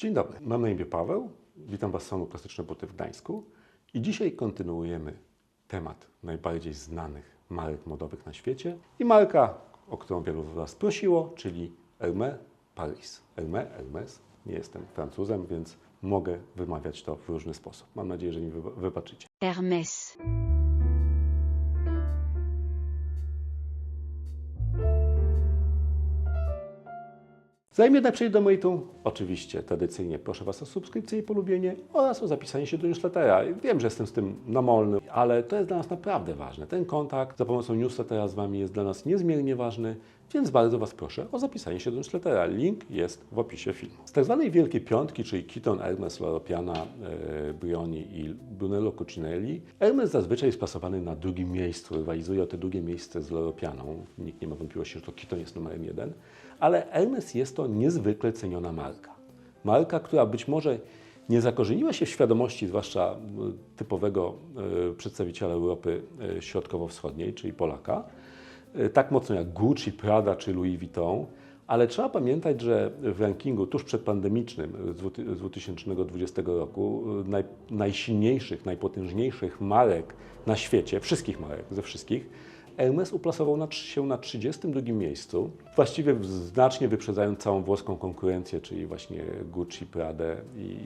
Dzień dobry, mam na imię Paweł, witam Was w salonu Plastyczne Buty w Gdańsku i dzisiaj kontynuujemy temat najbardziej znanych marek modowych na świecie i marka, o którą wielu z Was prosiło, czyli Hermès Paris. Hermès, Hermès, nie jestem Francuzem, więc mogę wymawiać to w różny sposób. Mam nadzieję, że mi wy- wybaczycie. Hermès. Zanim jednak przejdę do meritum, oczywiście tradycyjnie proszę Was o subskrypcję i polubienie oraz o zapisanie się do newslettera. Wiem, że jestem z tym namolny, ale to jest dla nas naprawdę ważne. Ten kontakt za pomocą newslettera z Wami jest dla nas niezmiernie ważny, więc bardzo Was proszę o zapisanie się do newslettera. Link jest w opisie filmu. Z tak zwanej Wielkiej Piątki, czyli Kiton, Hermes, Loro Piana, e, Brioni i Brunello Cucinelli, Hermes zazwyczaj jest plasowany na drugim miejscu, rywalizuje o te drugie miejsce z Loro Pianą. Nikt nie ma wątpliwości, że to Kiton jest numerem jeden ale Hermes jest to niezwykle ceniona marka. Marka, która być może nie zakorzeniła się w świadomości, zwłaszcza m, typowego e, przedstawiciela Europy e, Środkowo-Wschodniej, czyli Polaka, e, tak mocno jak Gucci, Prada czy Louis Vuitton, ale trzeba pamiętać, że w rankingu tuż przedpandemicznym z dwu- z 2020 roku e, naj, najsilniejszych, najpotężniejszych marek na świecie, wszystkich marek, ze wszystkich, Hermes uplasował się na 32 miejscu, właściwie znacznie wyprzedzając całą włoską konkurencję, czyli właśnie Gucci, Pradę i,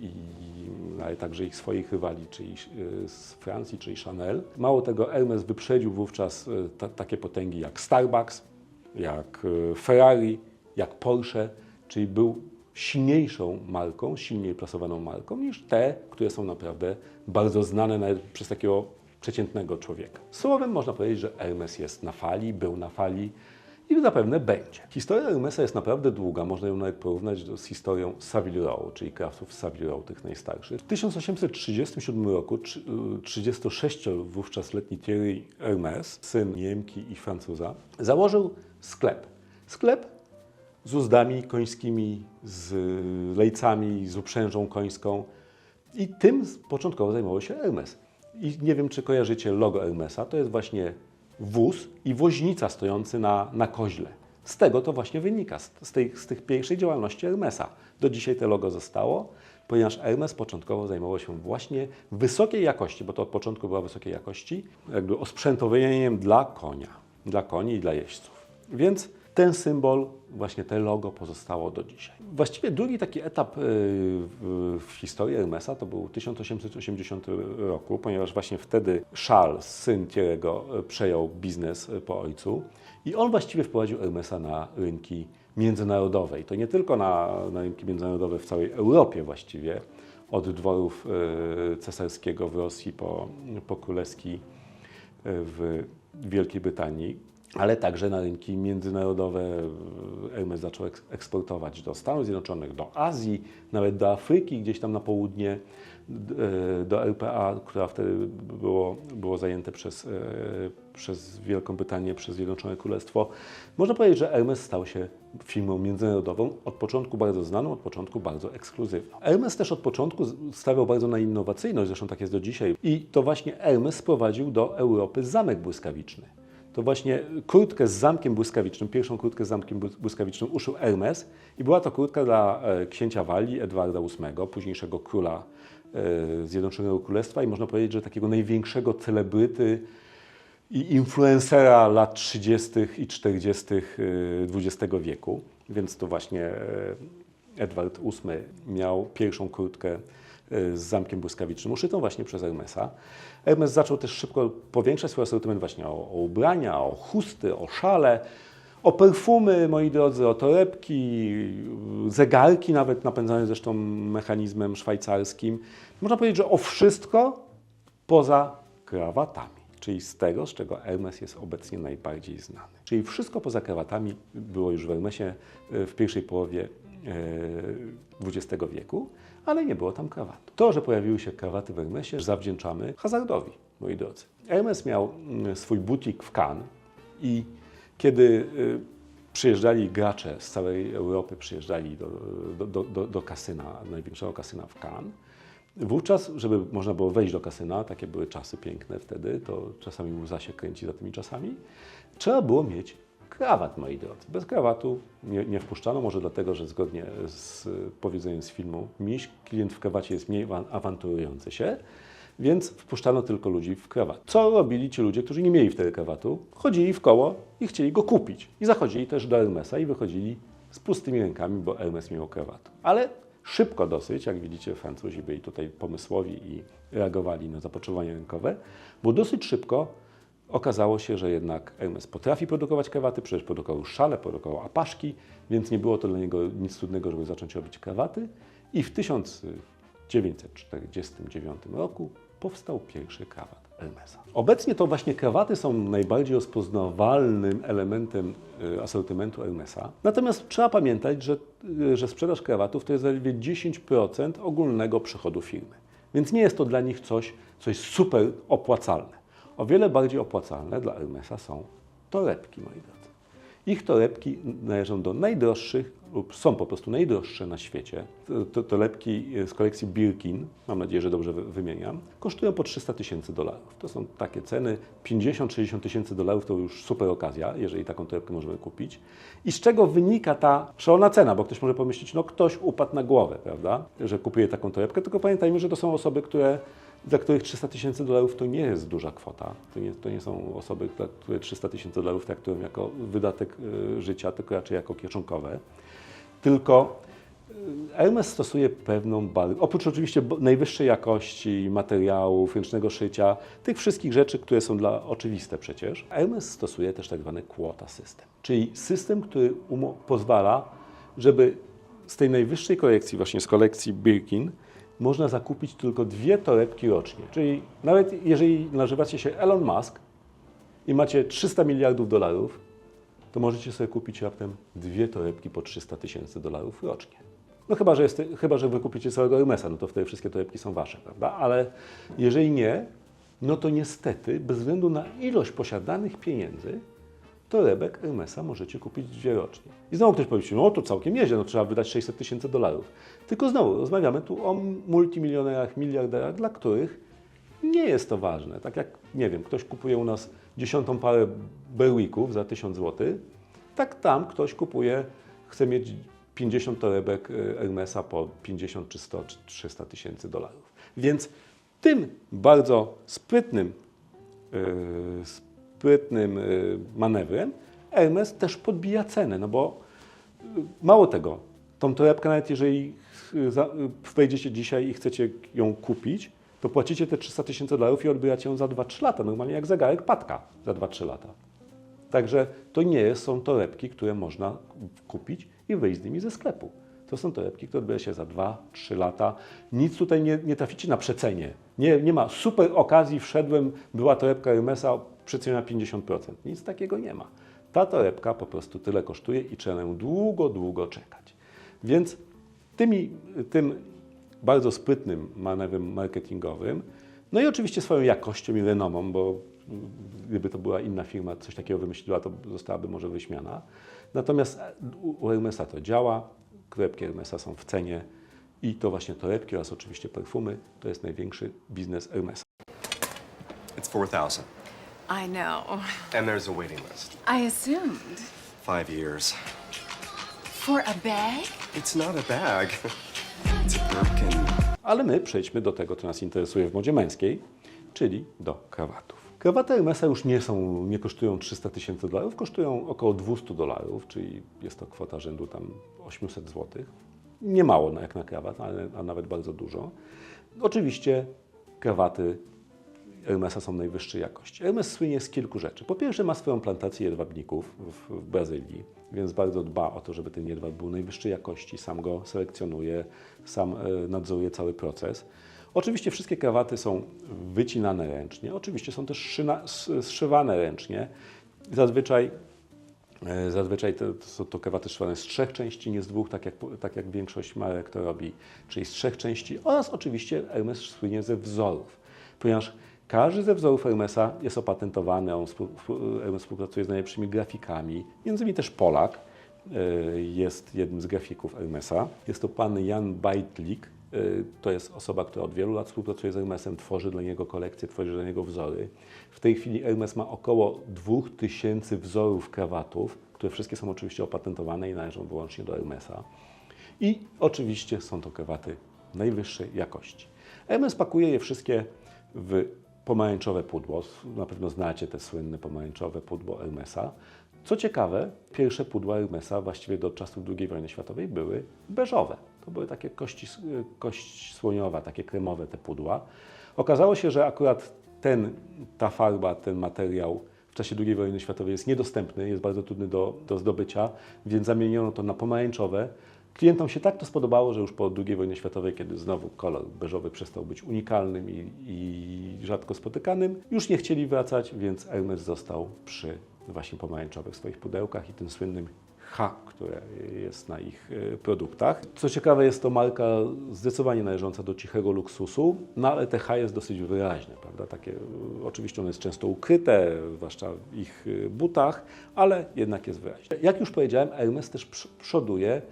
i, ale także ich swoich rywali, czyli y, z Francji, czyli Chanel. Mało tego, Hermes wyprzedził wówczas y, ta, takie potęgi jak Starbucks, jak y, Ferrari, jak Porsche, czyli był silniejszą marką, silniej plasowaną marką niż te, które są naprawdę bardzo znane nawet przez takiego przeciętnego człowieka. Słowem można powiedzieć, że Hermes jest na fali, był na fali i zapewne będzie. Historia Hermesa jest naprawdę długa, można ją nawet porównać z historią Savile Row, czyli krawców Savile Row, tych najstarszych. W 1837 roku trzy- y, 36 wówczas letni Thierry Hermes, syn Niemki i Francuza, założył sklep. Sklep z uzdami końskimi, z lejcami, z uprzężą końską. I tym początkowo zajmował się Hermes. I nie wiem, czy kojarzycie logo Hermesa. To jest właśnie wóz i woźnica stojący na, na koźle. Z tego to właśnie wynika, z, z, tej, z tych pierwszej działalności Hermesa. Do dzisiaj to logo zostało, ponieważ Hermes początkowo zajmował się właśnie wysokiej jakości, bo to od początku była wysokiej jakości, jakby osprzętowieniem dla konia, dla koni i dla jeźdźców. Więc ten symbol, właśnie te logo pozostało do dzisiaj. Właściwie drugi taki etap y, w, historii Hermesa to był 1880 roku, ponieważ właśnie wtedy Charles, syn Thierry'ego, y, przejął biznes y, po ojcu i on właściwie wprowadził Hermesa na rynki międzynarodowe. I to nie tylko na, na rynki międzynarodowe w całej Europie właściwie, od dworów cesarskiego w Rosji po, po królewski w Wielkiej Brytanii, ale także na rynki międzynarodowe. Hermes zaczął eks- eksportować do Stanów Zjednoczonych, do Azji, nawet do Afryki, gdzieś tam na południe, e, do RPA, która wtedy było, było zajęte przez, e, przez Wielką Brytanię, przez Zjednoczone Królestwo. Można powiedzieć, że Hermes stał się firmą międzynarodową, od początku bardzo znaną, od początku bardzo ekskluzywną. Hermes też od początku stawiał bardzo na innowacyjność, zresztą tak jest do dzisiaj. I to właśnie Hermes sprowadził do Europy zamek błyskawiczny. To właśnie kurtkę z zamkiem błyskawicznym, pierwszą kurtkę z zamkiem błys- błyskawicznym uszył Hermes i była to kurtka dla e, księcia Walii, Edwarda VIII, późniejszego króla e, Zjednoczonego Królestwa i można powiedzieć, że takiego największego celebryty i influencera lat 30. i 40. XX wieku. Więc to właśnie e, Edward VIII miał pierwszą kurtkę e, z zamkiem błyskawicznym, uszytą właśnie przez Hermesa. Hermes zaczął też szybko powiększać swój asortyment właśnie o, o ubrania, o chusty, o szale, o perfumy, moi drodzy, o torebki, zegarki nawet napędzane zresztą mechanizmem szwajcarskim. Można powiedzieć, że o wszystko poza krawatami, czyli z tego, z czego Hermes jest obecnie najbardziej znany. Czyli wszystko poza krawatami było już w Hermesie e, w pierwszej połowie e, XX wieku, ale nie było tam krawatu. To, że pojawiły się krawaty w Hermesie, zawdzięczamy hazardowi, moi drodzy. Hermes miał mm, swój butik w Cannes i kiedy y, przyjeżdżali gracze z całej Europy, przyjeżdżali do, do, do, do, kasyna, największego kasyna w Cannes, Wówczas, żeby można było wejść do kasyna, takie były czasy piękne wtedy, to czasami łza się kręci za tymi czasami, trzeba było mieć krawat, moi drodzy. Bez krawatu nie, nie wpuszczano, może dlatego, że zgodnie z powiedzeniem z filmu Miś, klient w krawacie jest mniej awan- awanturujący się, więc wpuszczano tylko ludzi w krawat. Co robili ci ludzie, którzy nie mieli wtedy krawatu? Chodzili w koło i chcieli go kupić. I zachodzili też do Hermesa i wychodzili z pustymi rękami, bo Hermes miał krawatu. Ale szybko dosyć, jak widzicie, Francuzi byli tutaj pomysłowi i reagowali na zapotrzebowanie rynkowe, bo dosyć szybko okazało się, że jednak Hermes potrafi produkować krawaty, przecież produkował szale, produkował apaszki, więc nie było to dla niego nic trudnego, żeby zacząć robić krawaty. I w 1949 roku powstał pierwszy krawat Hermesa. Obecnie to właśnie krawaty są najbardziej rozpoznawalnym elementem y, asortymentu Hermesa. Natomiast trzeba pamiętać, że, y, że sprzedaż krawatów to jest zaledwie 10% ogólnego przychodu firmy. Więc nie jest to dla nich coś, coś super opłacalne. O wiele bardziej opłacalne dla Hermesa są torebki, moi drodzy. Ich torebki należą do najdroższych lub są po prostu najdroższe na świecie. To- to- Torebki z kolekcji Birkin, mam nadzieję, że dobrze wy- wymieniam, kosztują po 300 tysięcy dolarów. To są takie ceny, 50-60 tysięcy dolarów to już super okazja, jeżeli taką torebkę możemy kupić. I z czego wynika ta szalona cena? Bo ktoś może pomyśleć, no ktoś upadł na głowę, prawda, że kupuje taką torebkę, tylko pamiętajmy, że to są osoby, które dla których 300 tysięcy dolarów to nie jest duża kwota. To nie, to nie są osoby, dla które 300 tysięcy dolarów traktują jako wydatek y, życia, tylko raczej jako kieszonkowe. Tylko y, Hermes stosuje pewną bardzo, oprócz oczywiście najwyższej jakości materiałów, ręcznego szycia, tych wszystkich rzeczy, które są dla oczywiste przecież, Hermes stosuje też tak zwany quota system, czyli system, który pozwala, żeby z tej najwyższej kolekcji, właśnie z kolekcji Birkin, można zakupić tylko dwie torebki rocznie. Czyli nawet jeżeli nazywacie się Elon Musk i macie 300 miliardów dolarów, to możecie sobie kupić raptem dwie torebki po 300 tysięcy dolarów rocznie. No chyba że, jest, chyba, że wy kupicie całego Hermesa, no to wtedy wszystkie torebki są wasze, prawda? Ale jeżeli nie, no to niestety, bez względu na ilość posiadanych pieniędzy, torebek Hermesa możecie kupić dwie rocznie. I znowu ktoś powie, no to całkiem nieźle, no trzeba wydać 600 tysięcy dolarów. Tylko znowu rozmawiamy tu o multimilionerach, miliarderach, dla których nie jest to ważne. Tak jak, nie wiem, ktoś kupuje u nas dziesiątą parę Berwicków za 1000 zł, tak tam ktoś kupuje, chce mieć 50 torebek y, Hermesa po 50 czy 100 czy 300 tysięcy dolarów. Więc tym bardzo sprytnym y, sprytnym y, manewrem Hermes też podbija cenę, no bo y, mało tego, tą torebkę nawet jeżeli y, wejdziecie dzisiaj i chcecie ją kupić, to płacicie te 300 tysięcy dolarów i odbieracie ją za 2-3 lata, normalnie jak zegarek patka za 2-3 lata. Także to nie są torebki, które można kupić i wyjść z nimi ze sklepu. To są torebki, które odbiera się za 2-3 lata. Nic tutaj nie, nie traficie na przecenie. Nie, nie ma super okazji, wszedłem, była torebka Hermesa przeceniona 50%. Nic takiego nie ma. Ta torebka po prostu tyle kosztuje i trzeba nią długo, długo czekać. Więc tymi, tym bardzo sprytnym manewrem marketingowym, no i oczywiście swoją jakością i renomą, bo gdyby to była inna firma, coś takiego wymyśliła, to zostałaby może wyśmiana. Natomiast u Hermesa to działa, torebki Hermesa są w cenie i to właśnie torebki oraz oczywiście perfumy to jest największy biznes Hermesa. It's 4,000. I know. And there's a waiting list. I assumed. Five years. For a bag? It's not a bag. It's a Birkin. Ale my przejdźmy do tego, co nas interesuje w modzie męskiej, czyli do krawatów. Krawaty Hermesa już nie są, nie kosztują 300 tysięcy dolarów, kosztują około 200 dolarów, czyli jest to kwota rzędu tam 800 zł. Nie mało jak na krawat, ale, a nawet bardzo dużo. Oczywiście krawaty Hermesa są najwyższej jakości. Hermes słynie z kilku rzeczy. Po pierwsze ma swoją plantację jedwabników w, w Brazylii, więc bardzo dba o to, żeby ten jedwab był najwyższej jakości, sam go selekcjonuje, sam e, nadzoruje cały proces. Oczywiście wszystkie krawaty są wycinane ręcznie, oczywiście są też szyna, zszywane ręcznie. Zazwyczaj E, Zazwyczaj to, to są to krawaty szywane z trzech części, nie z dwóch, tak jak, tak jak większość marek to robi, czyli z trzech części oraz oczywiście Hermes słynie ze wzorów, ponieważ każdy ze wzorów Hermesa jest opatentowany, on współpracuje z najlepszymi grafikami, między innymi też Polak e, jest jednym z grafików Hermesa. Jest to pan Jan Bajtlik, e, to jest osoba, która od wielu lat współpracuje z Hermesem, tworzy dla niego kolekcje, tworzy dla niego wzory. W tej chwili Hermes ma około 2000 wzorów krawatów, które wszystkie są oczywiście opatentowane i należą wyłącznie do Hermesa. I oczywiście są to krawaty najwyższej jakości. Hermes pakuje je wszystkie w pomarańczowe pudło. Na pewno znacie te słynne pomarańczowe pudło Hermesa. Co ciekawe, pierwsze pudła Hermesa właściwie do czasów II wojny światowej były beżowe. To były takie kości, kość słoniowa, takie kremowe te pudła. Okazało się, że akurat ten, ta farba, ten materiał w czasie II wojny światowej jest niedostępny, jest bardzo trudny do, do zdobycia, więc zamieniono to na pomarańczowe. Klientom się tak to spodobało, że już po II wojnie światowej, kiedy znowu kolor beżowy przestał być unikalnym i, i rzadko spotykanym, już nie chcieli wracać, więc Hermes został przy właśnie pomarańczowych swoich pudełkach i tym słynnym H, które jest na ich e, produktach. Co ciekawe, jest to marka zdecydowanie należąca do cichego luksusu, no ale te H jest dosyć wyraźne, prawda? Takie, e, oczywiście ono jest często ukryte, zwłaszcza w ich e, butach, ale jednak jest wyraźne. Jak już powiedziałem, Hermes też przoduje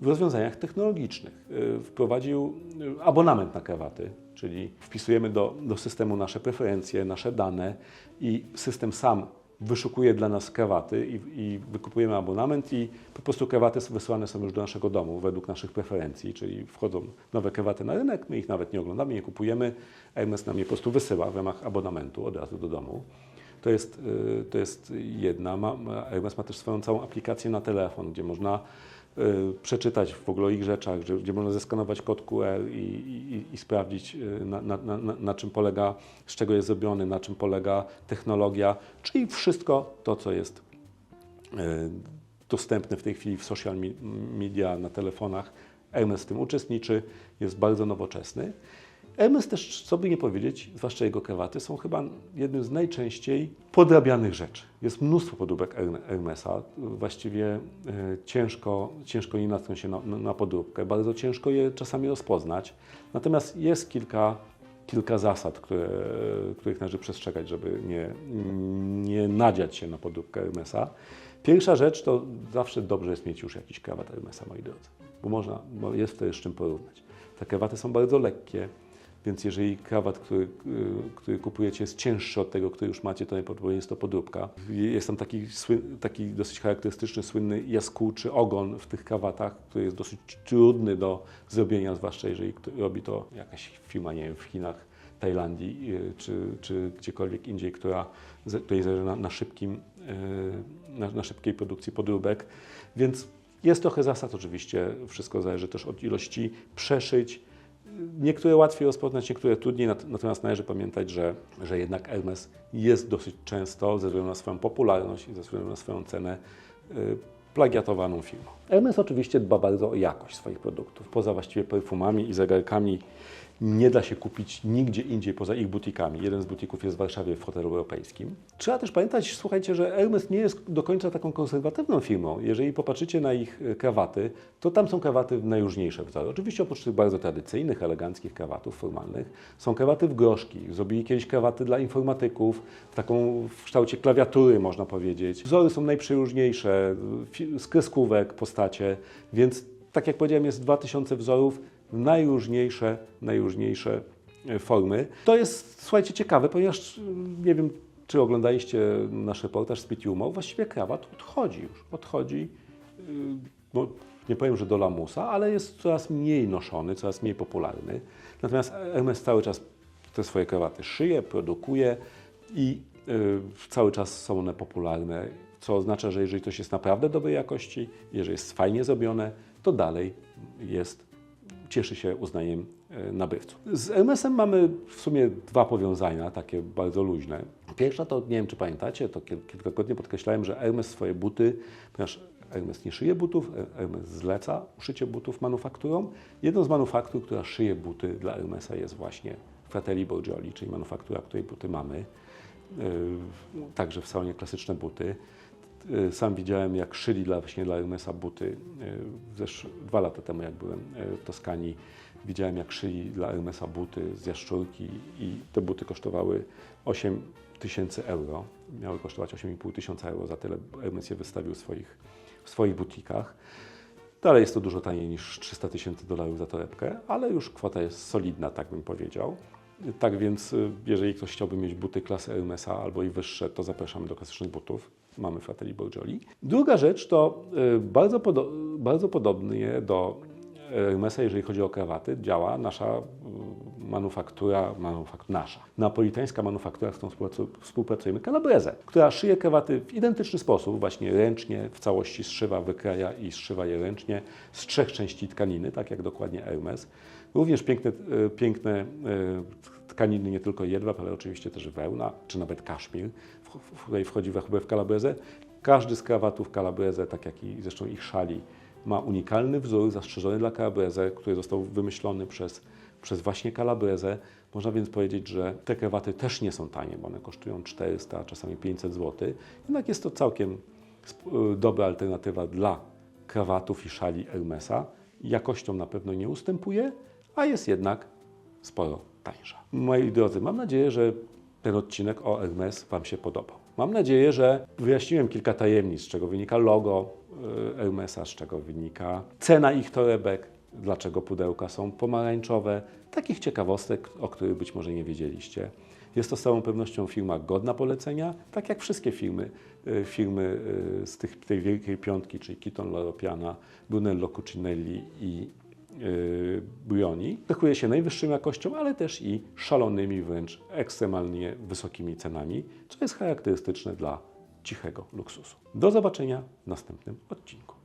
w rozwiązaniach technologicznych. Y, Wprowadził y, abonament na krawaty, czyli wpisujemy do, do systemu nasze preferencje, nasze dane i system sam wyszukuje dla nas krawaty i, i wykupujemy abonament i po prostu krawaty wysyłane są już do naszego domu według naszych preferencji, czyli wchodzą nowe krawaty na rynek, my ich nawet nie oglądamy, nie kupujemy, Hermes nam je po prostu wysyła w ramach abonamentu od razu do domu. To jest, y, to jest jedna. Ma, Hermes ma też swoją całą aplikację na telefon, gdzie można przeczytać w ogóle o ich rzeczach, gdzie, gdzie można zeskanować kod QR i, i, i sprawdzić, y, na, na, na, na czym polega, z czego jest zrobiony, na czym polega technologia, czyli wszystko to, co jest y, dostępne w tej chwili w social media, na telefonach. Hermes w tym uczestniczy, jest bardzo nowoczesny. Hermes też, co by nie powiedzieć, zwłaszcza jego krawaty, są chyba jednym z najczęściej podrabianych rzeczy. Jest mnóstwo podróbek Her- Hermesa. Właściwie e, ciężko, ciężko nie natknąć się na, na, na podróbkę. Bardzo ciężko je czasami rozpoznać. Natomiast jest kilka, kilka zasad, które, których należy przestrzegać, żeby nie, nie nadziać się na podróbkę Hermesa. Pierwsza rzecz to zawsze dobrze jest mieć już jakiś krawat Hermesa, moi drodzy, bo można, bo jest wtedy z czym porównać. Te krawaty są bardzo lekkie, więc jeżeli krawat, który, y, który kupujecie jest cięższy od tego, który już macie, to najprawdopodobniej jest to podróbka. Jest tam taki, taki dosyć charakterystyczny, słynny jaskółczy ogon w tych krawatach, który jest dosyć trudny do zrobienia, zwłaszcza jeżeli robi to jakaś firma, nie wiem, w Chinach, Tajlandii y, czy, czy gdziekolwiek indziej, która, której zależy na, na, szybkim, y, na, na szybkiej produkcji podróbek. Więc jest trochę zasad oczywiście, wszystko zależy też od ilości przeszyć. Niektóre łatwiej rozpoznać, niektóre trudniej, nat- natomiast należy pamiętać, że, że jednak Hermes jest dosyć często, ze względu na swoją popularność i ze względu na swoją cenę, y, plagiatowaną firmą. Hermes oczywiście dba bardzo o jakość swoich produktów. Poza właściwie perfumami i zegarkami nie da się kupić nigdzie indziej poza ich butikami. Jeden z butików jest w Warszawie w hotelu europejskim. Trzeba też pamiętać, słuchajcie, że Hermes nie jest do końca taką konserwatywną firmą. Jeżeli popatrzycie na ich e, krawaty, to tam są krawaty w najróżniejsze wzory. Oczywiście oprócz tych bardzo tradycyjnych, eleganckich krawatów formalnych, są krawaty w groszki. Zrobili kiedyś krawaty dla informatyków, w taką w kształcie klawiatury można powiedzieć. Wzory są najprzeróżniejsze, fi- z kreskówek postacie, więc tak jak powiedziałem, jest 2000 wzorów, najróżniejsze, najróżniejsze e, formy. To jest, słuchajcie, ciekawe, ponieważ mm, nie wiem, czy oglądaliście nasz reportaż z Pitiumo, właściwie krawat odchodzi już, odchodzi, no, nie powiem, że do lamusa, ale jest coraz mniej noszony, coraz mniej popularny. Natomiast Hermes cały czas te swoje krawaty szyje, produkuje i yy, cały czas są one popularne, co oznacza, że jeżeli coś jest naprawdę dobrej jakości, jeżeli jest fajnie zrobione, to dalej jest cieszy się uznaniem e, nabywców. Z Hermesem mamy w sumie dwa powiązania, takie bardzo luźne. Pierwsza to, nie wiem czy pamiętacie, to kil- kilkakrotnie podkreślałem, że Hermes swoje buty, ponieważ Hermes nie szyje butów, Her- Hermes zleca szycie butów manufakturom. Jedną z manufaktur, która szyje buty dla Hermesa jest właśnie Fratelli Borgioli, czyli manufaktura, której buty mamy. Yy, Także w salonie klasyczne buty. Y, Sam widziałem, jak szyli dla, właśnie dla Hermesa buty. y, Zesz, dwa lata temu, jak byłem y, w Toskanii, widziałem, jak szyli dla Hermesa buty z jaszczurki i te buty kosztowały 8 tysięcy euro. Miały kosztować 8,5 tysiąca euro. Za tyle Hermes je wystawił w swoich, w swoich butikach. Dalej jest to dużo taniej niż 300 tysięcy dolarów za torebkę, ale już kwota jest solidna, tak bym powiedział. Tak więc, jeżeli ktoś chciałby mieć buty klasy Hermesa albo i wyższe, to zapraszamy do klasycznych butów. Mamy Atelier Borgioli. Druga rzecz to y, bardzo, podo- bardzo podobnie do Hermesa, jeżeli chodzi o krawaty, działa nasza y, manufaktura, manufak- nasza, napolitańska manufaktura, z którą współpracu- współpracujemy, Calabrese, która szyje krawaty w identyczny sposób, właśnie ręcznie, w całości zszywa, wykraja i zszywa je ręcznie z trzech części tkaniny, tak jak dokładnie Hermes. Również piękne, piękne tkaniny, nie tylko jedwab, ale oczywiście też wełna, czy nawet kaszmir, w, której wchodzi w Calabrese. Każdy z krawatów Calabrese, tak jak i zresztą ich szali, ma unikalny wzór zastrzeżony dla Calabrese, który został wymyślony przez, przez właśnie Calabrese. Można więc powiedzieć, że te krawaty też nie są tanie, bo one kosztują 400, a czasami 500 zł. Jednak jest to całkiem sp- dobra alternatywa dla krawatów i szali Hermesa. Jakością na pewno nie ustępuje, a jest jednak sporo tańsza. Moi drodzy, mam nadzieję, że ten odcinek o Hermes Wam się podobał. Mam nadzieję, że wyjaśniłem kilka tajemnic, z czego wynika logo y, Hermesa, z czego wynika cena ich torebek, dlaczego pudełka są pomarańczowe, takich ciekawostek, o których być może nie wiedzieliście. Jest to z całą pewnością firma godna polecenia, tak jak wszystkie firmy, y, firmy y, z tych, tej wielkiej piątki, czyli Kiton Loro Piana, Brunello Cucinelli i yy, Brioni. Cechuje się najwyższą jakością, ale też i szalonymi, wręcz ekstremalnie wysokimi cenami, co jest charakterystyczne dla cichego luksusu. Do zobaczenia w następnym odcinku.